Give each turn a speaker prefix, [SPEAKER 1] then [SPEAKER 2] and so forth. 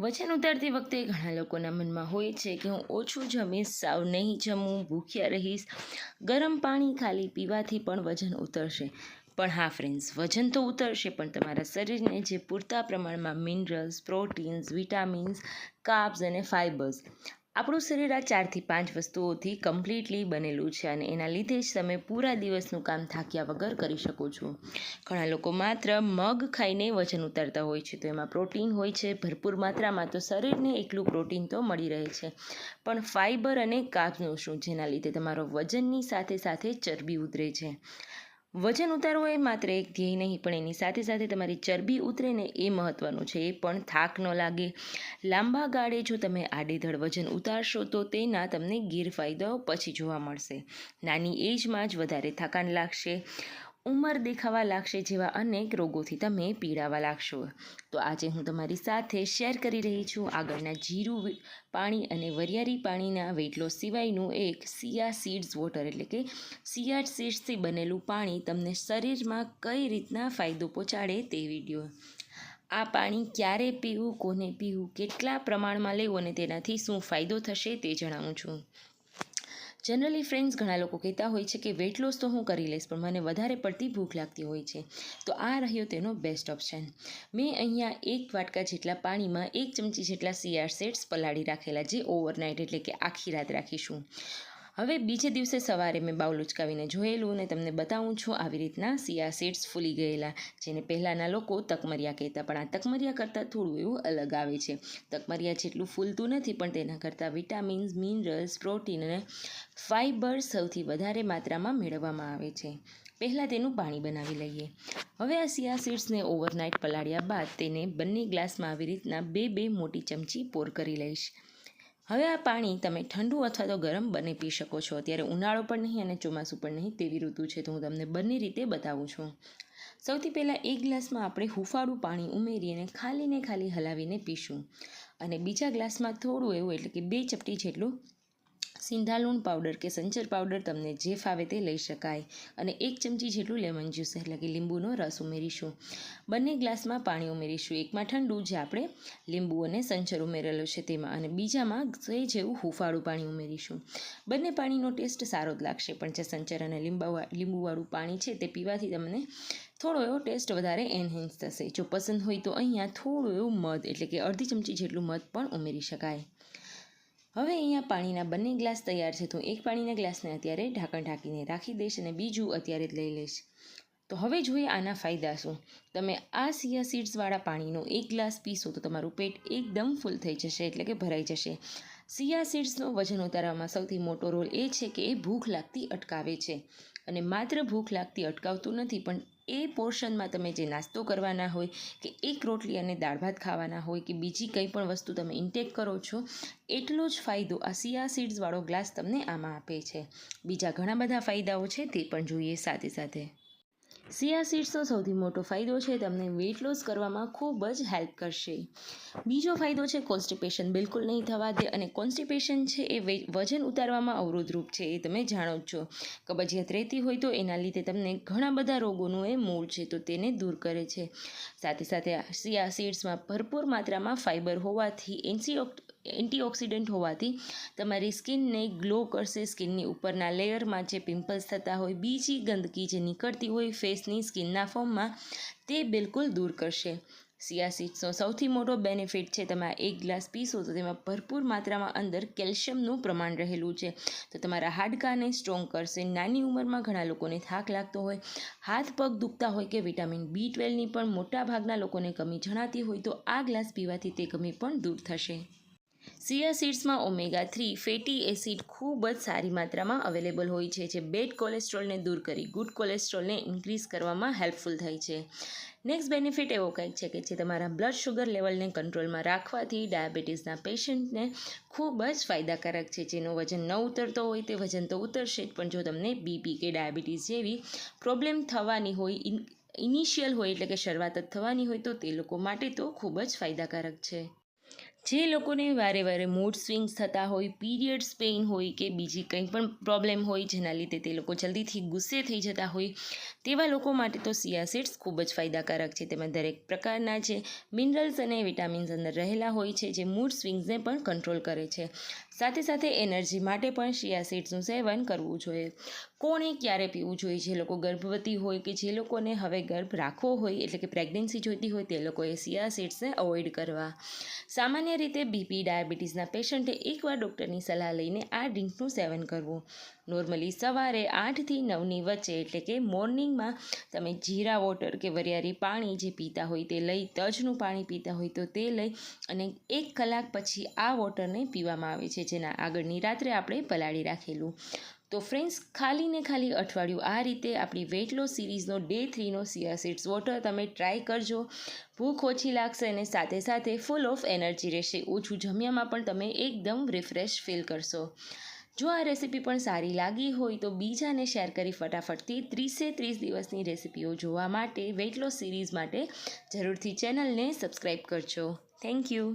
[SPEAKER 1] વજન ઉતારતી વખતે ઘણા લોકોના મનમાં હોય છે કે હું ઓછું જમીશ, સાવ નહીં જમું, ભૂખ્યા રહીશ, ગરમ પાણી ખાલી પીવાથી પણ વજન ઉતરશે. પણ હા ફ્રેન્ડ્સ વજન તો ઉતરશે, પણ તમારા શરીરને જે પૂરતા પ્રમાણમાં મિનરલ્સ પ્રોટીન્સ વિટામિન્સ કાર્બ્સ અને ફાઇબર્સ આપણું શરીર આ ચારથી પાંચ વસ્તુઓથી કમ્પ્લીટલી બનેલું છે અને એના લીધે જ તમે પૂરા દિવસનું કામ થાક્યા વગર કરી શકો છો. ઘણા લોકો માત્ર મગ ખાઈને વજન ઉતારતા હોય છે, તો એમાં પ્રોટીન હોય છે. ભરપૂર માત્રામાં તો શરીરને એકલું પ્રોટીન તો મળી રહે છે. પણ ફાઇબર અને કાર્બ્સનું શું? જેના લીધે તમારો વજનની સાથે સાથે ચરબી ઉતરે છે. વજન ઉતારવો એ માત્ર એક ધ્યેય નહીં, પણ એની સાથે સાથે તમારી ચરબી ઉતરે ને એ મહત્ત્વનું છે. એ પણ થાક ન લાગે. લાંબા ગાળે જો તમે આડેધડ વજન ઉતારશો, તો તેના તમને ગેરફાયદાઓ પછી જોવા મળશે. નાની એજમાં જ વધારે થકાન લાગશે. ઉંમર દેખાવા લાગશે જેવા અનેક રોગોથી તમે પીડાવા લાગશો. તો આજે હું તમારી સાથે શેર કરી રહી છું આગળના જીરું પાણી અને વરિયાળી પાણીના વેટ લોસ સિવાયનું એક સિયા સીડ્સ વોટર એટલે કે સિયા સીડ્સથી બનેલું પાણી તમને શરીરમાં કઈ રીતના ફાયદો પહોંચાડે તે વીડિયો આ પાણી ક્યારે પીવું, કોને પીવું, કેટલા પ્રમાણમાં લેવું અને તેનાથી શું ફાયદો થશે તે જણાવું છું. જનરલી ફ્રેન્ડ્સ ઘણા લોકો કહેતા હોય છે કે વેટ લોસ તો હું કરી લઈશ, પણ મને વધારે પડતી ભૂખ લાગતી હોય છે. તો આ રહ્યો તેનો બેસ્ટ ઓપ્શન મેં અહીંયા એક વાટકા જેટલા પાણીમાં એક ચમચી જેટલા સીઆર સેટ્સ પલાળી રાખેલા, જે ઓવરનાઇટ એટલે કે આખી રાત રાખીશું. હવે બીજે દિવસે સવારે મેં બાઉલ ઉચકાવીને જોયેલું અને તમને બતાવું છું આવી રીતના સિયા સીડ્સ ફૂલી ગયેલા, જેને પહેલાંના લોકો તકમરિયા કહેતા, પણ આ તકમરિયા કરતાં થોડું એવું અલગ આવે છે. તકમરિયા જેટલું ફૂલતું નથી, પણ તેના કરતાં વિટામિન્સ, મિનરલ્સ, પ્રોટીન અને ફાઇબર સૌથી વધારે માત્રામાં મેળવવામાં આવે છે. પહેલાં તેનું પાણી બનાવી લઈએ. હવે આ સિયા સીડ્સને ઓવરનાઇટ પલાળ્યા બાદ તેને બંને ગ્લાસમાં આવી રીતના બે બે મોટી ચમચી પોર કરી લઈશ. હવે આ પાણી તમે ઠંડુ અથવા તો ગરમ બંને પી શકો છો. અત્યારે ઉનાળો પણ નહીં અને ચોમાસું પણ નહીં તેવી ઋતુ છે તો હું તમને બંને રીતે બતાવું છું. સૌથી પહેલાં એક ગ્લાસમાં આપણે હુફાળું પાણી ઉમેરી અને ખાલી ખાલી હલાવીને પીશું. અને બીજા ગ્લાસમાં થોડું એવું એટલે કે બે ચપટી જેટલું સિંધાલૂણ પાવડર કે સંચર પાવડર તમને જે ફાવે તે લઈ શકાય. અને એક ચમચી જેટલું લેમન જ્યુસ એટલે કે લીંબુનો રસ ઉમેરીશું. બંને ગ્લાસમાં પાણી ઉમેરીશું. એકમાં ઠંડુ જે આપણે લીંબુ અને સંચર ઉમેરેલો છે તેમાં. અને બીજામાં સહી જેવું હુંફાળું પાણી ઉમેરીશું. બંને પાણીનો ટેસ્ટ સારો જ લાગશે. પણ જે સંચર અને લીંબા લીંબુવાળું પાણી છે તે પીવાથી તમને થોડો એવો ટેસ્ટ વધારે એનહેન્સ થશે. જો પસંદ હોય તો અહીંયા થોડું એવું મધ, એટલે કે અડધી ચમચી જેટલું મધ પણ ઉમેરી શકાય. હવે અહીંયા પાણીના બંને ગ્લાસ તૈયાર છે, તો એક પાણીના ગ્લાસને અત્યારે ઢાંકણ ઢાંકીને રાખી દઈશ અને બીજું અત્યારે જ લઈ લઈશ. તો હવે જોઈએ આના ફાયદા શું. તમે આ સિયા સીડ્સવાળા પાણીનો એક ગ્લાસ પીશો તો તમારું પેટ એકદમ ફૂલ થઈ જશે, એટલે કે ભરાઈ જશે. સિયા સીડ્સનો વજન ઉતારવામાં સૌથી મોટો રોલ એ છે કે એ ભૂખ લાગતી અટકાવે છે. અને માત્ર ભૂખ લાગતી અટકાવતું નથી, પણ એ પોર્શનમાં તમે જે નાસ્તો કરવાના હોય કે એક રોટલી અને દાળ ભાત ખાવાના હોય કે બીજી કંઈ પણ વસ્તુ તમે ઇન્ટેક કરો છો, એટલો જ ફાયદો આ સિયા સીડ્સવાળો ગ્લાસ તમને આમાં આપે છે. બીજા ઘણા બધા ફાયદાઓ છે તે પણ જોઈએ સાથે સાથે. સિયા સીડ્સનો સૌથી મોટો ફાયદો છે તમને વેઇટ લોસ કરવામાં ખૂબ જ હેલ્પ કરશે. બીજો ફાયદો છે કોન્સ્ટિપેશન બિલકુલ નહીં થવા દે અને કોન્સ્ટિપેશન છે એ વજન ઉતારવામાં અવરોધરૂપ છે એ તમે જાણો જ છો. કબજિયાત રહેતી હોય તો એના લીધે તમને ઘણા બધા રોગોનું એ મૂળ છે તો તેને દૂર કરે છે. સાથે સાથે સિયા સીડ્સમાં ભરપૂર માત્રામાં ફાઇબર હોવાથી એન્સીઓક્ટ એન્ટીઓક્સિડન્ટ હોવાથી તમારી સ્કિનને ગ્લો કરશે, સ્કિનની ઉપરના લેયરમાં જે પિમ્પલ્સ થતા હોય, બીજી ગંદકી જે નીકળતી હોય ફેસની સ્કિનના ફોર્મમાં, તે બિલકુલ દૂર કરશે. સિયા સીડ્સનો સૌથી મોટો બેનિફિટ છે તમે એક ગ્લાસ પીશો તો તેમાં ભરપૂર માત્રામાં અંદર કેલ્શિયમનું પ્રમાણ રહેલું છે. તો તમારા હાડકાને સ્ટ્રોંગ કરશે, નાની ઉંમરમાં ઘણા લોકોને થાક લાગતો હોય, હાથ પગ દુખતા હોય કે વિટામિન બી ટ્વેલ્વની પણ મોટા ભાગના લોકોને કમી જણાતી હોય તો આ ગ્લાસ પીવાથી તે કમી પણ દૂર થશે. સિયા સીડ્સમાં ઓમેગા થ્રી ફેટી એસિડ ખૂબ જ સારી માત્રામાં અવેલેબલ હોય છે, જે બેડ કોલેસ્ટ્રોલને દૂર કરી ગુડ કોલેસ્ટ્રોલને ઇન્ક્રીઝ કરવામાં હેલ્પફુલ થાય છે. નેક્સ્ટ બેનિફિટ એવો કંઈક છે કે જે તમારા બ્લડ શુગર લેવલને કંટ્રોલમાં રાખવાથી ડાયાબિટીસના પેશન્ટને ખૂબ જ ફાયદાકારક છે. જેનો વજન ન ઉતરતો હોય તે વજન તો ઉતરશે જ, પણ જો તમને બીપી કે ડાયાબિટીસ જેવી પ્રોબ્લેમ થવાની હોય ઇનિશિયલ હોય એટલે કે શરૂઆત જ થવાની હોય તો તે લોકો માટે તો ખૂબ જ ફાયદાકારક છે. જે લોકોને વારે વારે મૂડ સ્વિંગ્સ થતા હોય પીરિયડ્સ પેઇન હોય કે બીજી કંઈ પણ પ્રોબ્લેમ હોય જેના લીધે તે લોકો જલ્દીથી ગુસ્સે થઈ જતા હોય, તેવા લોકો માટે તો સિયાસીડ્સ ખૂબ જ ફાયદાકારક છે. તેમાં દરેક પ્રકારના જે મિનરલ્સ અને વિટામિન્સ અંદર રહેલા હોય છે, જે મૂડ સ્વિંગ્સને પણ કંટ્રોલ કરે છે. સાથે સાથે એનર્જી માટે પણ શિયા સીડ્સનું સેવન કરવું જોઈએ. કોણે ક્યારે પીવું જોઈએ? જે લોકો ગર્ભવતી હોય કે જે લોકોને હવે ગર્ભ રાખવો હોય, એટલે કે પ્રેગ્નન્સી જોઈતી હોય, તે લોકોએ શિયા સીડ્સને અવોઇડ કરવા. સામાન્ય રીતે બીપી, ડાયાબિટીસના પેશન્ટે એકવાર ડૉક્ટરની સલાહ લઈને આ ડ્રિંકનું સેવન કરવું. નોર્મલી સવારે આઠથી નવની વચ્ચે, એટલે કે મોર્નિંગમાં, તમે જીરા, વોટર કે વરિયાળી પાણી જે પીતા હોય તે લઈ, તજનું પાણી પીતા હોય તો તે લઈ અને એક કલાક પછી આ વોટરને પીવામાં આવે છે. જેના આગળની રાત્રે આપણે પલાળી રાખેલું. તો ફ્રેન્ડ્સ ખાલી ને ખાલી અઠવાડિયું આ રીતે આપણી વેઇટ લોસ સિરીઝનો ડે થ્રીનો સિયાસીડ્સ વોટર તમે ટ્રાય કરજો. ભૂખ ઓછી લાગશે અને સાથે સાથે ફૂલ ઓફ એનર્જી રહેશે. ઓછું જમ્યામાં પણ તમે એકદમ રિફ્રેશ ફીલ કરશો. જો આ રેસીપી પણ સારી લાગી હોય તો બીજાને શેર કરી ફટાફટથી ત્રીસે ત્રીસ દિવસની રેસીપીઓ જોવા માટે વેઇટ લોસ સિરીઝ માટે જરૂરથી ચેનલને સબસ્ક્રાઈબ કરજો. Thank you